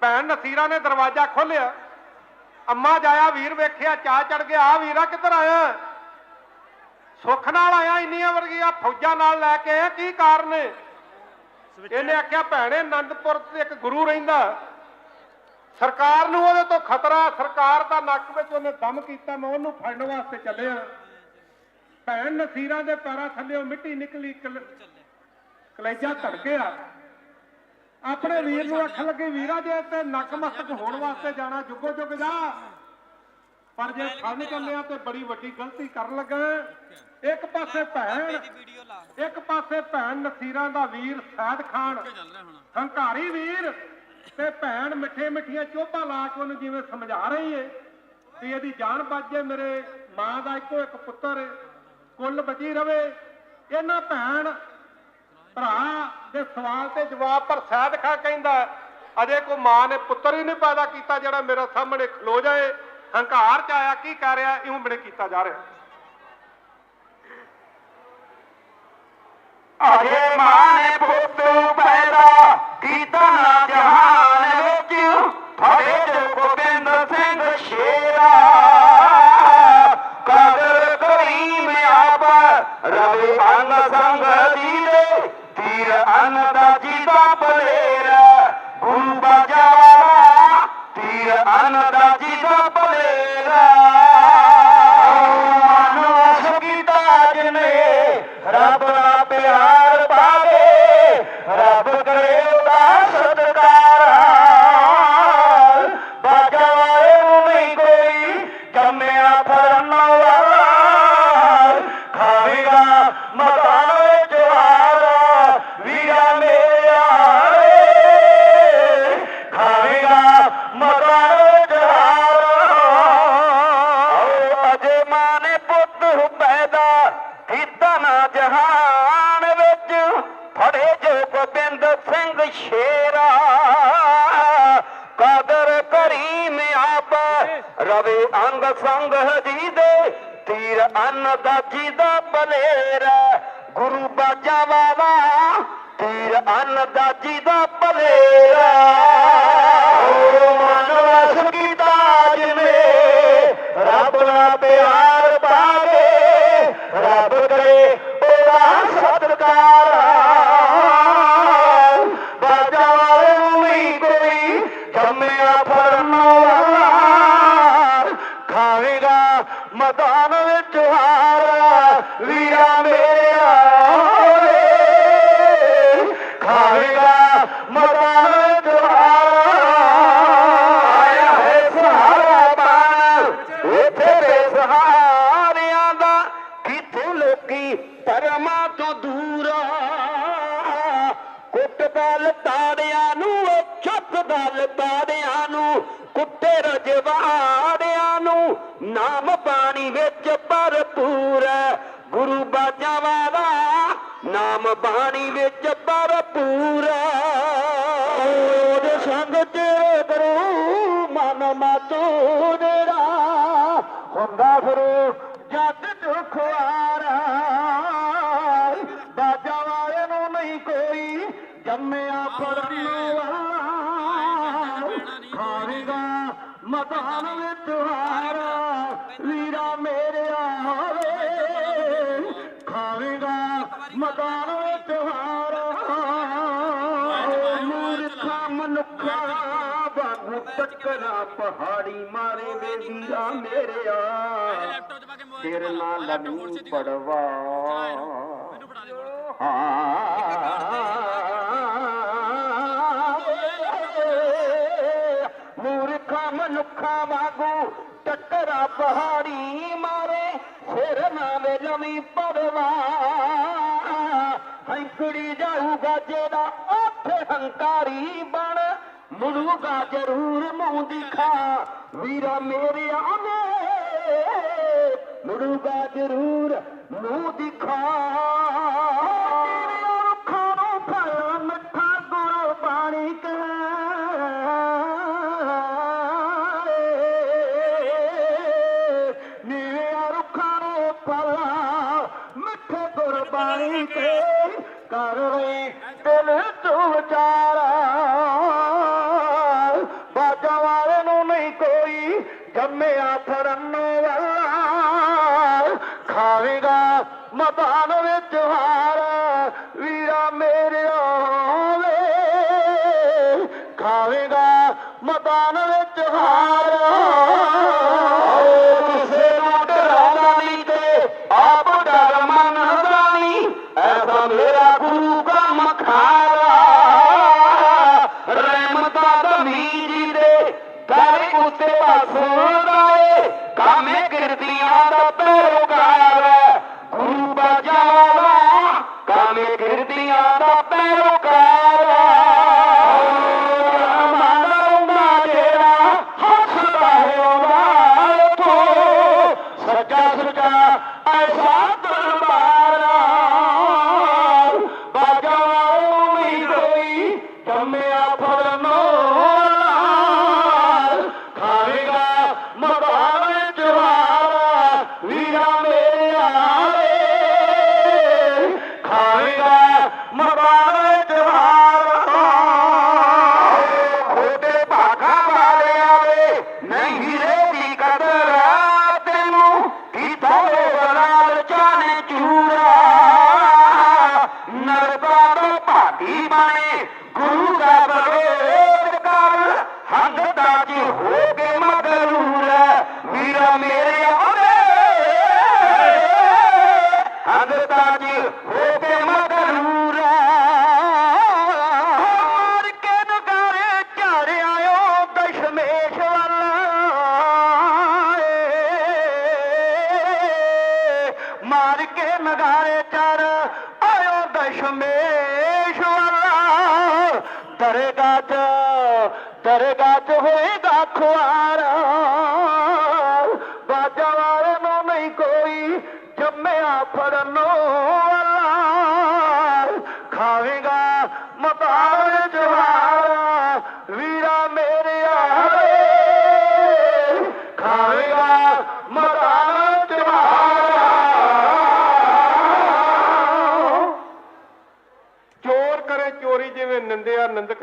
ਭੈਣ ਨਸੀਰਾ ਨੇ ਦਰਵਾਜ਼ਾ ਖੋਲ੍ਹਿਆ। ਅੰਮਾ ਜਾਇਆ ਵੀਰ ਵੇਖਿਆ ਚਾਹ ਚੜ ਗਿਆ ਆ ਵੀਰਾ ਕਿੱਧਰ ਆਇਆ? ਸੁੱਖ ਨਾਲ ਆਇਆ ਇੰਨੀਆਂ ਵਰਗੀਆਂ ਫੌਜਾਂ ਨਾਲ ਲੈ ਕੇ ਆਇਆ ਕੀ ਕਾਰਨ ਇਹਨੇ ਆਖਿਆ ਭੈਣੇ ਆਨੰਦਪੁਰ ਤੇ ਇੱਕ ਗੁਰੂ ਰਹਿੰਦਾ। ਸਰਕਾਰ ਨੂੰ ਉਹਦੇ ਤੋਂ ਖਤਰਾ ਸਰਕਾਰ ਦਾ ਨੱਕ ਵਿੱਚ ਉਹਨੇ ਦਮ ਕੀਤਾ ਮੈਂ ਉਹਨੂੰ ਫੜਨ ਵਾਸਤੇ ਚੱਲਿਆ। ਭੈਣ ਨਸੀਰਾਂ ਦੇ ਪੈਰਾਂ ਥੱਲੇੋਂ ਮਿੱਟੀ ਨਿਕਲੀ ਕਲ- ਕਲੇਜਾ ਧੜਕਿਆ। ਆਪਣੇ ਵੀਰ ਨੂੰ ਅੱਖ ਲੱਗੀ ਵੀਰਾ ਜੇ ਤੇ ਨੱਕ ਮਸਤਕ ਹੋਣ ਵਾਸਤੇ ਜਾਣਾ ਜੁਗੋ ਜੁਗ ਜਾ। ਪਰ ਜੇ ਫੜਨ ਚੱਲਿਆ ਤੇ ਬੜੀ ਵੱਡੀ ਗਲਤੀ ਕਰਨ ਲੱਗਾ। ਇੱਕ ਪਾਸੇ ਭੈਣ ਇੱਕ ਪਾਸੇ ਭੈਣ ਨਸੀਰਾਂ ਦਾ ਵੀਰ ਸੈਦ ਖਾਨ। ਹੰਕਾਰੀ ਵੀਰ ਤੇ ਭੈਣ ਮਿੱਠੇ ਮਿੱਠੀਆਂ ਚੋਭਾਂ ਲਾ ਕੇ ਉਹਨੂੰ ਜਿਵੇਂ ਸਮਝਾ ਰਹੀ ਏ। ਵੀ ਇਹਦੀ ਜਾਨ ਬਚ ਜੇ ਮੇਰੇ ਮਾਂ ਦਾ ਇੱਕੋ ਇੱਕ ਪੁੱਤਰ ਕੁੱਲ ਬਚੀ ਰਵੇ। ਇਹਨਾਂ ਭੈਣ ਭਰਾ ਦੇ ਸਵਾਲ ਤੇ ਜਵਾਬ ਪਰ ਸੈਦ ਖਾ ਕਹਿੰਦਾ ਅਜੇ ਕੋ ਮਾਂ ਨੇ ਪੁੱਤਰ ਹੀ ਨਹੀਂ ਪੈਦਾ ਕੀਤਾ ਜਿਹੜਾ ਮੇਰੇ ਸਾਹਮਣੇ ਖਲੋ ਜਾਏ। ਹੰਕਾਰ ਚ ਆਇਆ, ਕੀ ਕਰ ਰਿਹਾ ਇਉਂ ਬੜੇ ਕੀਤਾ ਜਾ ਰਿਹਾ। ਅਜੇ ਮਾਂ ਨੇ ਪੁੱਤ ਪੈਦਾ ਕੀਤਾ ਨਾ ਜਹਾਨ ਵਿੱਚ, ਫੜੇ ਜੋ ਗੋਬਿੰਦ ਤੀਰ ਰਵੇ ਅੰਗ ਸੰਗ ਜੀ ਦੇ ਤੀਰ ਅੰਨ ਦਾ ਦਾ ਬਲੇਰਾ ਗੁਰੂ ਬਾਜਾ ਵਾਲਾ, ਤੀਰ ਅੰਨ ਦਾ ਜੀ ਦਾ ਬਲੇਰਾ ਓ ਮਨ ਵਸ ਕੀਤਾ ਜਿਵੇਂ, ਰੱਬ ਦਾ ਪਿਆਰ ਪਾਵੇ ਮਦਾਨ ਵਿੱਚ ਹਾਰਾ ਵੀਰਾ ਮੇਰਿਆ ਹੋਵੇ। ਖਾਵੇਗਾ ਮਦਾਨ ਵਿੱਚ ਹਾਰਾ ਮੂਰਖਾ ਮਨੁੱਖਾ ਵਾਂਗੂ ਟੱਕਰਾ ਪਹਾੜੀ ਮਾਰੇ ਵੇ ਵੀਰਾ ਮੇਰਿਆ। ਤੇਰੇ। ਨਾਲ ਛੇਤੀ ਪੜਵਾ ਹਾਂ। ਟੱਕਰਾ ਪਹਾੜੀ ਮਾਰੇ, ਸਿਰ ਨਾਵੇਂ ਜਮੀ ਪੜਵਾ ਹੰਕੜੀ ਜਾਊਗਾ ਜਿਹੜਾ ਉੱਥੇ ਹੰਕਾਰੀ ਬਣ। ਮੁੜੂਗਾ ਜ਼ਰੂਰ ਮੂੰਹ ਦਿਖਾ ਵੀਰਾ ਮੇਰੇ ਆਵੇ ਮੁੜੂਗਾ ਜ਼ਰੂਰ ਮੂੰਹ ਦਿਖਾ ਖਾਵੇਗਾ ਮੈਦਾਨ ਵਿੱਚ ਹਾਰ পড়ানো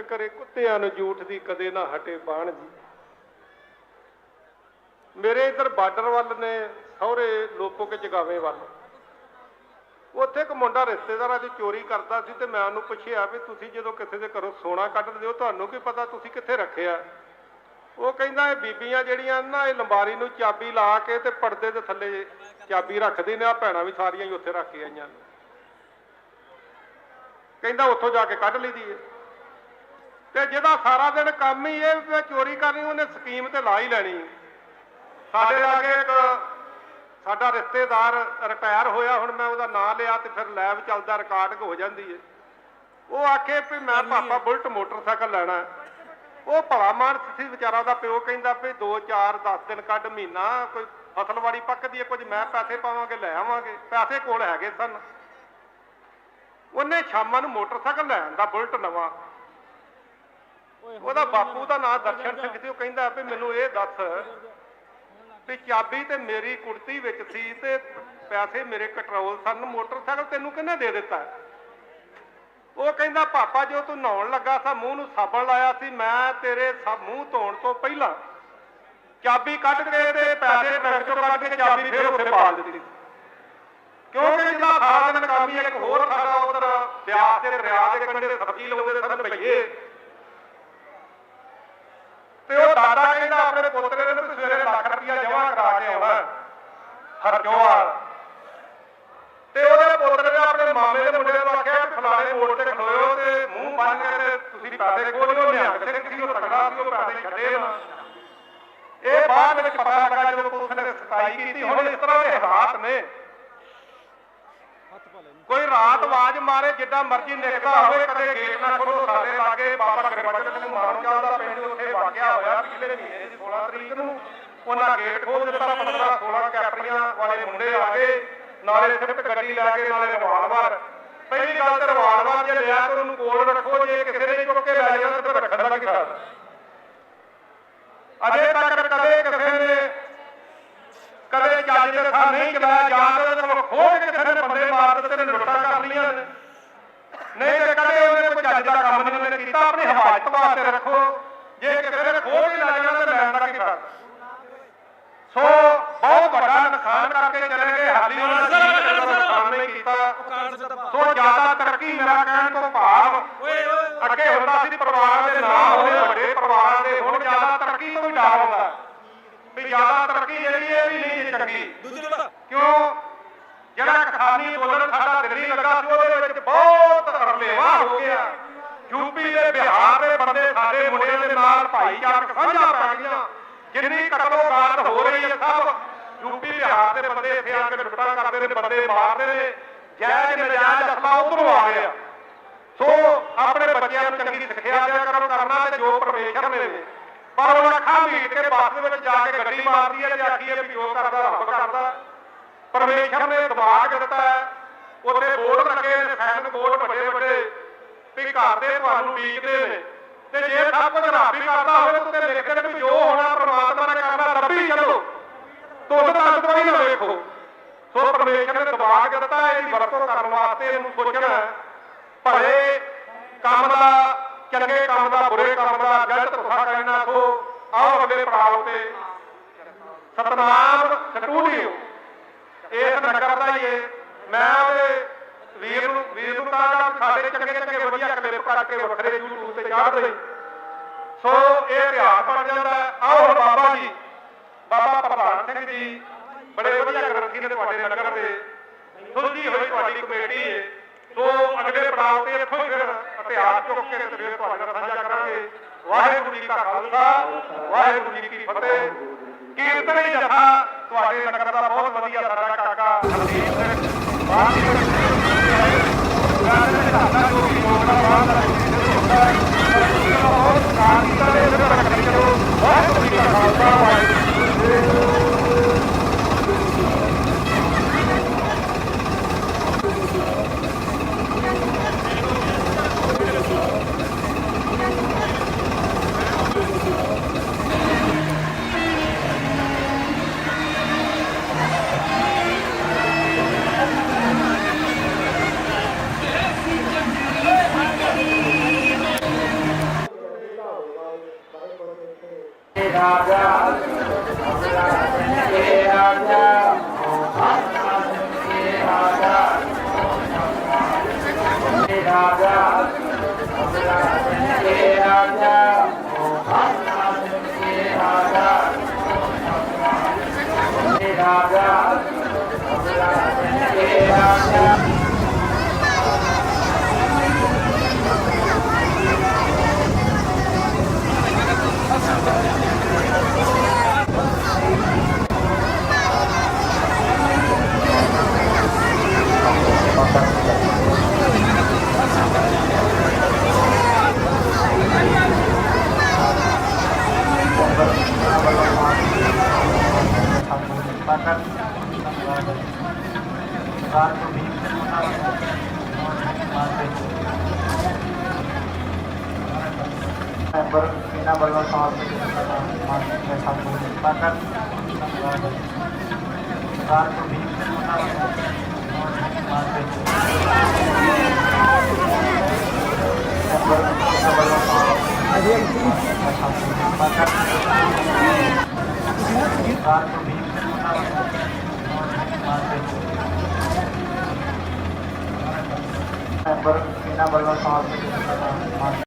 ਕਰੇ ਕੁੱਤਿਆਂ ਨੂੰ ਝੂਠ ਦੀ ਕਦੇ ਨਾ ਹਟੇ ਬਾਣ ਜੀ। ਮੇਰੇ ਇਧਰ ਬਾਰਡਰ ਵੱਲ ਨੇ ਸਹੁਰੇ ਲੋਪੋ ਕੇ ਜਗਾਵੇਂ ਵੱਲ। ਉੱਥੇ ਇੱਕ ਮੁੰਡਾ ਰਿਸ਼ਤੇਦਾਰਾਂ ਦੀ ਚੋਰੀ ਕਰਦਾ ਸੀ ਤੇ ਮੈਂ ਉਹਨੂੰ ਪੁੱਛਿਆ ਵੀ ਤੁਸੀਂ ਜਦੋਂ ਕਿਸੇ ਦੇ ਘਰੋਂ ਸੋਨਾ ਕੱਢਦੇ ਹੋ, ਤੁਹਾਨੂੰ ਕੀ ਪਤਾ ਤੁਸੀਂ ਕਿੱਥੇ ਰੱਖਿਆ? ਉਹ ਕਹਿੰਦਾ ਇਹ ਬੀਬੀਆਂ ਜਿਹੜੀਆਂ ਨਾ, ਇਹ ਲੰਬਾਰੀ ਨੂੰ ਚਾਬੀ ਲਾ ਕੇ ਤੇ ਪਰਦੇ ਦੇ ਥੱਲੇ ਚਾਬੀ ਰੱਖਦੇ ਨੇ ਆ ਭੈਣਾਂ ਵੀ ਸਾਰੀਆਂ ਹੀ ਉੱਥੇ ਰੱਖ ਕੇ ਆਈਆਂ ਨੇ। ਕਹਿੰਦਾ ਉੱਥੋਂ ਜਾ ਕੇ ਕੱਢ ਲਈਦੀ ਏ। ਤੇ ਜਿਹਦਾ ਸਾਰਾ ਦਿਨ ਕੰਮ ਹੀ ਇਹ ਚੋਰੀ ਕਰਨੀ ਉਹਨੇ ਸਕੀਮ ਤੇ ਲਾ ਹੀ ਲੈਣੀ। ਸਾਡੇ ਲਾਗੇ ਇੱਕ ਸਾਡਾ ਰਿਸ਼ਤੇਦਾਰ ਰਿਟਾਇਰ ਹੋਇਆ ਹੁਣ ਮੈਂ ਉਹਦਾ ਨਾਂ ਲਿਆ ਤੇ ਫਿਰ ਲੈਬ ਚੱਲਦਾ ਰਿਕਾਰਡਿੰਗ ਹੋ ਜਾਂਦੀ ਏ। ਉਹ ਆਖੇ ਵੀ ਮੈਂ ਪਾਪਾ ਬੁਲਟ ਮੋਟਰਸਾਈਕਲ ਲੈਣਾ। ਉਹ ਭਲਾ ਮਾਨਸ ਸੀ ਵਿਚਾਰਾ ਦਾ ਪਿਓ ਕਹਿੰਦਾ ਵੀ 2 4 10 ਦਿਨ ਕੱਢ ਮਹੀਨਾ ਕੋਈ ਫਸਲਵਾੜੀ ਪੱਕਦੀ ਏ ਕੁਝ ਮੈਂ ਪੈਸੇ ਪਾਵਾਂਗੇ ਲੈ ਆਵਾਂਗੇ। ਪੈਸੇ ਕੋਲ ਹੈਗੇ ਸਨ। ਉਹਨੇ ਸ਼ਾਮਾਂ ਨੂੰ ਮੋਟਰਸਾਈਕਲ ਲੈ ਆਂਦਾ ਬੁਲਟ ਨਵਾਂ। ਉਹਦਾ ਬਾਪੂ ਦਾ ਨਾਂ ਦਰਸ਼ਨ ਸਿੰਘ ਸੀ, ਉਹ ਕਹਿੰਦਾ ਵੀ ਮੈਨੂੰ ਇਹ ਦੱਸ ਵੀ ਚਾਬੀ ਤੇ ਮੇਰੀ ਕੁੜਤੀ ਵਿੱਚ ਸੀ ਤੇ ਪੈਸੇ ਮੇਰੇ ਕੰਟਰੋਲ ਸਨ, ਮੋਟਰਸਾਈਕਲ ਤੈਨੂੰ ਕਿਹਨੇ ਦੇ ਦਿੱਤਾ? ਉਹ ਕਹਿੰਦਾ, ਪਾਪਾ, ਜੋ ਤੂੰ ਨਹਾਉਣ ਲੱਗਾ ਸਾ, ਮੂੰਹ ਨੂੰ ਸਾਬਣ ਲਾਇਆ ਸੀ, ਮੈਂ ਤੇਰੇ ਮੂੰਹ ਧੋਣ ਤੋਂ ਪਹਿਲਾਂ ਚਾਬੀ ਕੱਢ ਕੇ ਤੇ ਪੈਸੇ ਬੈਂਕ ਚੋਂ ਕੱਢ ਕੇ ਚਾਬੀ ਫੇਰ ਉੱਥੇ ਪਾ ਦਿੱਤੀ। ਕਿਉਂਕਿ ਜਿਹਦਾ ਸਾਰਾ ਦਿਨ ਇੱਕ ਹੋਰ ਸਾਡਾ ਉਧਰ ਬਿਆਸ ਤੇ ਦਰਿਆ ਦੇ ਕੰਢੇ ਸਬਜ਼ੀ ਲਾਉਂਦੇ ਸਨ ਭਈਏ ਤੇ ਉਹ ਦਾਦਾ ਕਹਿੰਦਾ ਆਪਣੇ ਪੋਤਰੇ ਨੂੰ ਵੀ ਸਵੇਰੇ ਲੱਖ ਰੁਪਇਆ ਜਮ੍ਹਾਂ ਕਰਾ ਕੇ ਆਉਣਾ ਹਰਜੋਵਾਲ ਤੇ ਉਹਦੇ ਪੋਤਰੇ ਨੇ ਆਪਣੇ ਮਾਮੇ ਦੇ ਮੁੰਡੇ ਨੂੰ ਆਖਿਆ ਕਿ ਫਲਾਣੇ ਮੋੜ ਤੇ ਖਲੋਇਓ ਤੇ ਮੂੰਹ ਬੰਨ ਕੇ ਤੇ ਤੁਸੀਂ ਪੈਸੇ ਖੋਲਿਓ ਨਿਹੰਗ ਸਿੰਘ ਸੀ ਉਹ ਤਗੜਾ ਸੀ, ਉਹ ਪੈਸੇ ਛੱਡੇ ਨਾ। ਇਹ ਬਾਅਦ ਵਿੱਚ ਪਤਾ ਲੱਗਾ ਜਦੋਂ ਪੁਲਿਸ ਨੇ ਸਤਾਈ ਕੀਤੀ, ਹੁਣ ਇਸ ਤਰ੍ਹਾਂ ਦੇ ਹਾਲਾਤ ਨੇ। ਕੋਈ ਰਾਤ ਆਵਾਜ਼ ਮਾਰੇ, ਜਿੱਦਾਂ ਮਰਜ਼ੀ ਨਿਕਲਦਾ ਹੋਵੇ, ਕਦੇ ਗੇਟ ਨਾ ਖੋਲੋ, ਸਾਡੇ ਲਾਗੇ ਬਾਬਾ ਗੁਰਬਚਨ ਸਿੰਘ ਮਾਰਨ ਚੱਲਦਾ ਪਿੰਡ ਉੱਥੇ ਵਾਕਿਆ ਹੋਇਆ, ਪਿਛਲੇ ਮਹੀਨੇ ਦੀ 16 ਤਰੀਕ ਨੂੰ। ਉਹਨਾਂ ਗੇਟ ਖੋਲ ਦਿੱਤਾ 15 16 ਕੈਪਰੀਆਂ ਵਾਲੇ ਮੁੰਡੇ ਆ ਗਏ। ਨਾਲੇ ਸਿਫਟ ਗੱਡੀ ਲੈ ਕੇ, ਨਾਲੇ ਰਿਵਾਲਵਰ। ਪਹਿਲੀ ਗੱਲ ਤੇ ਰਿਵਾਲਵਰ ਜੇ ਲਿਆ ਤਾਂ ਉਹਨੂੰ ਕੋਲ ਰੱਖੋ, ਜੇ ਕਿਸੇ ਨੇ ਚੁੱਕ ਕੇ ਲੈ ਜਾਣਾ ਤਾਂ ਰੱਖਣ ਦਾ ਕੀ ਫਾਇਦਾ? ਅਜੇ ਤੱਕ ਕਦੇ ਕਿਸੇ ਨੇ, ਕਦੇ ਚੱਜ ਦੇ ਥਾਂ ਨਹੀਂ ਚਲਾਇਆ, ਜਾਂ ਤਾਂ ਖੋਹ ਕੇ ਕਿਸੇ ਨੇ ਬੰਦੇ ਮਾਰ ਦਿੱਤੇ ਨੇ ਲੁੱਟਾਂ ਕਰ ਲਈਆਂ ਨੇ। ਨਹੀਂ ਤੇ ਕਦੇ ਉਹਨੇ ਕੋਈ ਚੱਜ ਦਾ ਕੰਮ ਨਹੀਂ ਉਹਨੇ ਕੀਤਾ, ਆਪਣੀ ਹਿਫਾਜ਼ਤ ਵਾਸਤੇ ਰੱਖੋ। ਤਰੱਕੀ ਮੇਰਾ ਕਹਿਣ ਤੋਂ ਭਾਵ ਓਏ ਅੱਗੇ ਹੁੰਦਾ ਸੀ ਪਰਿਵਾਰਾਂ ਦੇ ਨਾਮ ਹੋਵੇ ਵੱਡੇ ਪਰਿਵਾਰਾਂ ਦੇ ਹੁਣ ਜ਼ਿਆਦਾ ਤਰੱਕੀ ਤੋਂ ਵੀ ਡਰ ਹੁੰਦਾ ਵੀ ਜ਼ਿਆਦਾ ਤਰੱਕੀ ਜਿਹੜੀ ਹੈ ਵੀ ਨਹੀਂ ਚੰਗੀ। ਕਿਉਂ? ਜਿਹੜਾ ਕਿਸਾਨੀ ਬੋਲਣ ਸਾਡਾ ਦਿਲ ਨਹੀਂ ਲੱਗਾ ਸੀ ਉਹਦੇ ਵਿੱਚ ਬਹੁਤ ਰਲੇਵਾ ਹੋ ਗਿਆ। ਯੂਪੀ ਦੇ ਬਿਹਾਰ ਦੇ ਬੰਦੇ ਸਾਡੇ ਮੁੰਡੇ ਦੇ ਨਾਲ ਭਾਈਚਾਰਕ ਸਾਂਝਾ ਪੈ ਗਿਆ ਜਿੰਨੀ ਕਤਲੋਗਾਰ ਹੋ ਰਹੀ ਹੈ ਸਭ ਯੂਪੀ ਬਿਹਾਰ ਦੇ ਬੰਦੇ ਇੱਥੇ ਆ ਕੇ ਲੁੱਟਾਂ ਕਰਦੇ ਨੇ ਬੰਦੇ ਮਾਰਦੇ ਨੇ। ਜਾਇਜ਼ ਨਜਾਇਜ਼ ਅਸਲਾ ਉਧਰੋਂ ਆ ਰਿਹਾ ਸੋ ਆਪਣੇ ਬੱਚਿਆਂ ਨੂੰ ਚੰਗੀ ਸਿੱਖਿਆ ਦਿਆ ਕਰੋ ਕਰਨਾ ਤੇ ਜੋ ਪਰਮੇਸ਼ਰ ਨੇ ਪਰ ਉਹ ਅੱਖਾਂ ਮੀਟ ਕੇ ਬੱਸ ਦੇ ਵਿੱਚ ਜਾ ਕੇ ਗੱਡੀ ਮਾਰਦੀ ਹੈ ਤੇ ਆਖੀਏ ਵੀ ਜੋ ਕਰਦਾ, ਰੱਬ ਕਰਦਾ। ਪਰਮੇਸ਼ਰ ਨੇ ਦਿਮਾਗ ਦਿੱਤਾ ਉੱਥੇ ਬੋਰਡ ਲੱਗੇ ਨੇ ਫੈਨ ਬੋਰਡ ਵੱਡੇ ਵੱਡੇ ਵੀ ਘਰ ਦੇ ਤੁਹਾਨੂੰ ਉਡੀਕਦੇ ਨੇ। ਤੇ ਜੇ ਸਭ ਕੁਝ ਰੱਬ ਹੀ ਕਰਦਾ ਹੋਵੇ ਤਾਂ ਉੱਤੇ ਲਿਖਦੇ ਨੇ ਵੀ ਜੋ ਹੋਣਾ, ਪਰਮਾਤਮਾ ਨੇ ਕਰਨਾ ਰੱਬੀ ਚੱਲੋ। ਤੁਧ ਤੱਕ ਤੋਂ ਨਾ ਵੇਖੋ। ਸੋ ਪਰਮੇਸ਼ਰ ਨੇ ਦਿਮਾਗ ਦਿੱਤਾ ਇਹਦੀ ਵਰਤੋਂ ਕਰਨ ਵਾਸਤੇ ਇਹਨੂੰ ਸੋਚਣਾ ਭਲੇ ਕੰਮ ਦਾ, ਚੰਗੇ ਕੰਮ ਦਾ, ਬੁਰੇ ਕੰਮ ਦਾ, ਗਲਤ ਤੁਸਾ ਕਹਿਣਾ ਸੋ, ਆਓ ਅਗਲੇ ਪੜਾਅ ਤੇ ਸਤਨਾਮ ਸਟੂਡੀਓ। ਇਸ ਨਗਰ ਦਾ ਹੀ ਹੈ ਮੈਂ ਉਹਦੇ ਵੀਰ ਨੂੰ ਵੀਰ ਨੂੰ ਕਹਾਂਗਾ ਸਾਡੇ ਚੰਗੇ ਚੰਗੇ, ਵਧੀਆ ਕਲਿੱਪ ਕੱਢ ਵੱਖਰੇ YouTube ਤੇ ਚਾੜ ਦੇ ਸੋ ਇਹ ਇਤਿਹਾਸ ਬਣ ਜਾਂਦਾ ਆਓ ਬਾਬਾ ਜੀ, ਬਾਬਾ ਪ੍ਰਧਾਨ ਸਿੰਘ ਜੀ ਬੜੇ ਵਧੀਆ ਗ੍ਰੰਥੀ ਨੇ ਤੁਹਾਡੇ ਨਗਰ ਦੇ। ਸੁਲਝੀ ਹੋਈ ਤੁਹਾਡੀ ਕਮੇਟੀ ਹੈ ਸੋ ਅਗਲੇ ਪੜਾਅ ਤੇ ਇੱਥੋਂ ਫਿਰ ਇਤਿਹਾਸ ਚੁੱਕ ਕੇ ਤੇ ਫਿਰ ਤੁਹਾਡੇ ਨਾਲ ਸਾਂਝਾ ਕਰਾਂਗੇ। ਵਾਹਿਗੁਰੂ ਜੀ ਕਾ ਖਾਲਸਾ, ਵਾਹਿਗੁਰੂ ਜੀ ਕੀ ਫਤਿਹ। ਕੀਰਤਨ ਜਥਾ ਤੁਹਾਡੇ ਨਗਰ ਦਾ ਬਹੁਤ ਵਧੀਆ ਸਾਡਾ ਕਾਕਾ ਹਰਦੀਪ ਸਿੰਘ। ਬਾਹਰ ਦੀ ਵਾਹਿਗੁਰੂ ਮੈਂਬਰ ਇਹਨਾਂ ਵੱਲੋਂ ਸਮਰਪਿਤ ਮਾਨਸਿਕ ਦੇ ਸਭ ਨੂੰ ਕਿਰਪਾ ਕਰ ਸਰਕਾਰ ਤੋਂ ਵੀ ਉਹਨਾਂ ਨੂੰ ਮਾਨਸਿਕ ਮੈਂਬਰ ਇਹਨਾਂ ਵੱਲੋਂ ਸਮਰਪਿਤ ਸਭ ਨੂੰ ਕਿਰਪਾ ਕਰ ਸਰਕਾਰ ਤੋਂ ਵੀ ਉਹਨਾਂ ਨੂੰ ਮਾਨਸਿਕ ਮੈਂਬਰ ਇਹਨਾਂ ਵੱਲੋਂ ਸਮਰਪਿਤ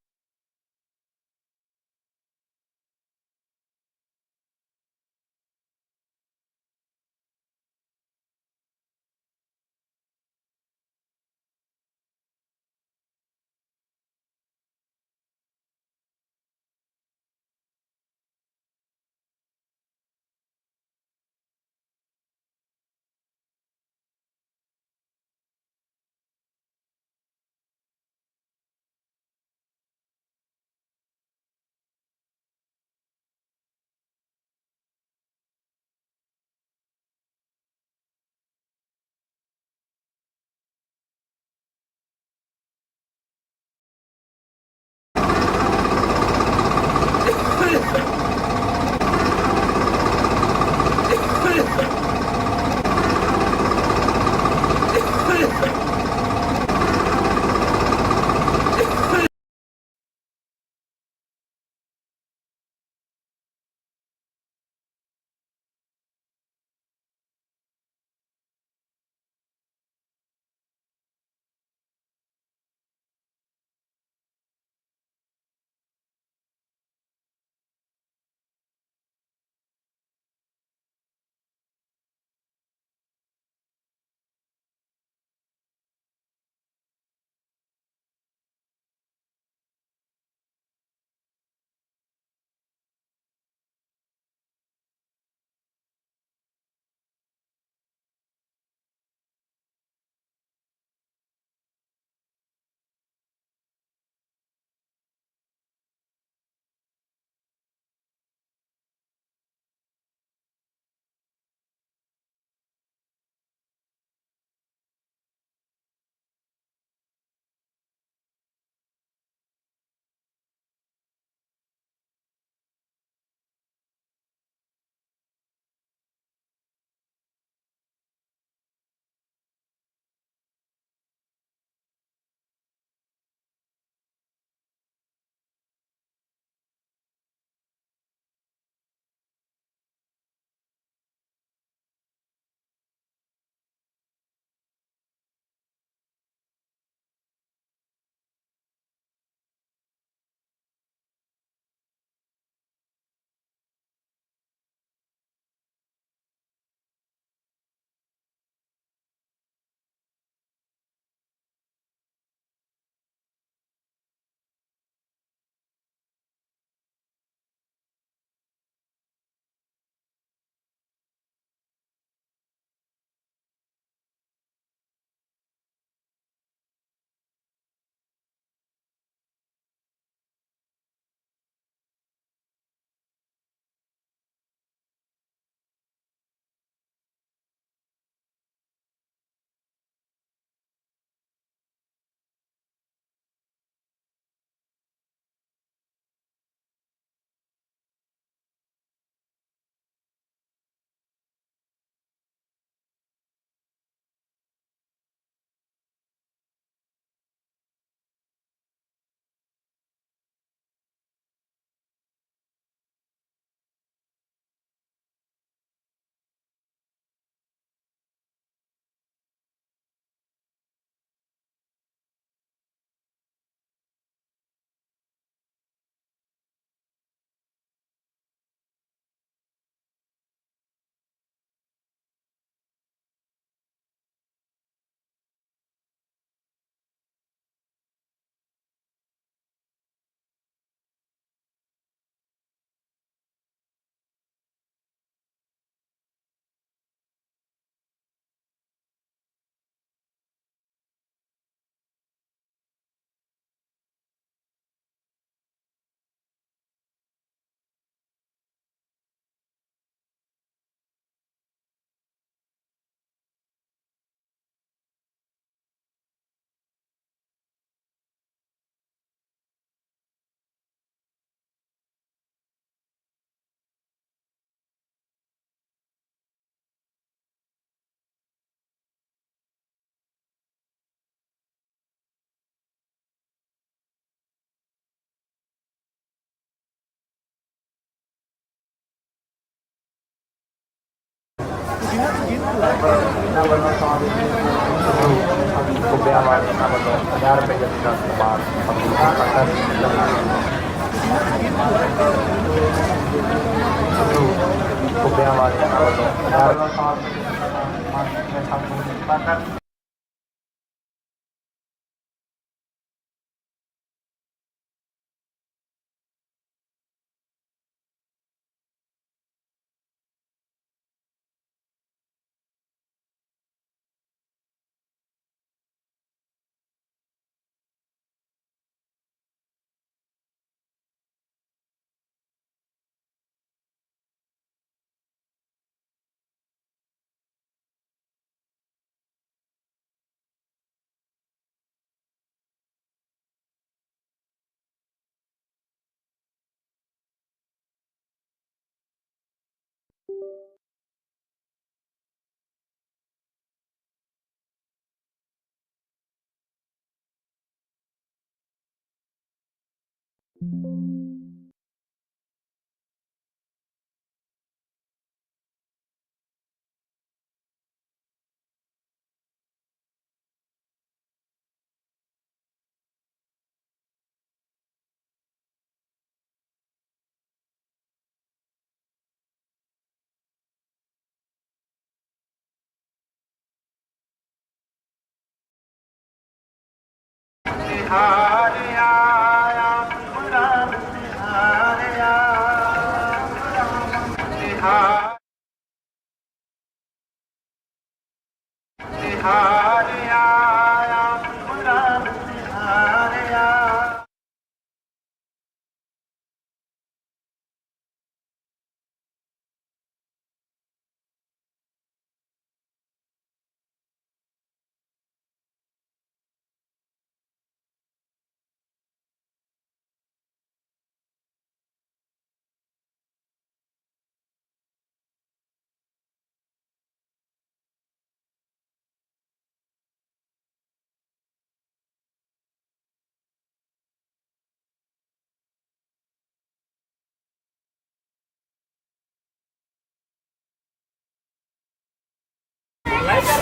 ਕੁੱਬਿਆਂ ਵਾਲੇ ਇਹਨਾਂ ਵੱਲੋਂ 1000 ਰੁਪਏ ਦਾ ਸਨਮਾਨ ਅਬਦੁੱਲਾ ਖੱਟਰ ਕੁੱਬਿਆਂ ਵਾਲੇ ਇਹਨਾਂ ਵੱਲੋਂ 1000 ਰੁਪਏ ਦਾ Hare